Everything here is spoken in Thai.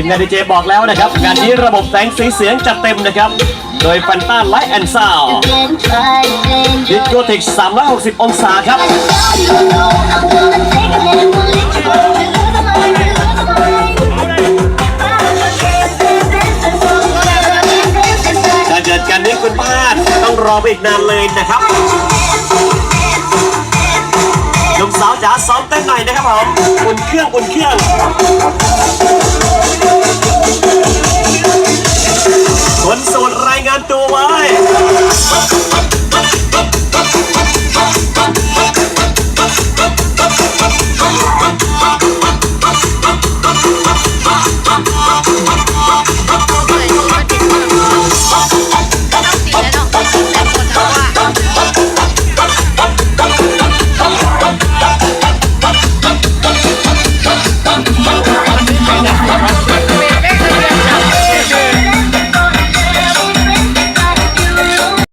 มงานดีเจบอกแล้วนะครับ งานนี้ระบบแสงสีเสียงจัดเต็มนะครับ โดยฟันต้าไลท์แอนด์ซาวดิจิโกติก360 องศาครับถ้าเกิดกันนี้คุณพลาดต้องรอไปอีกนานเลยนะครับหนุ่มสาวจ๋าซ้อมเต้นหน่อยนะครับผมอุ่นเครื่องอุ่นเครื่อง ค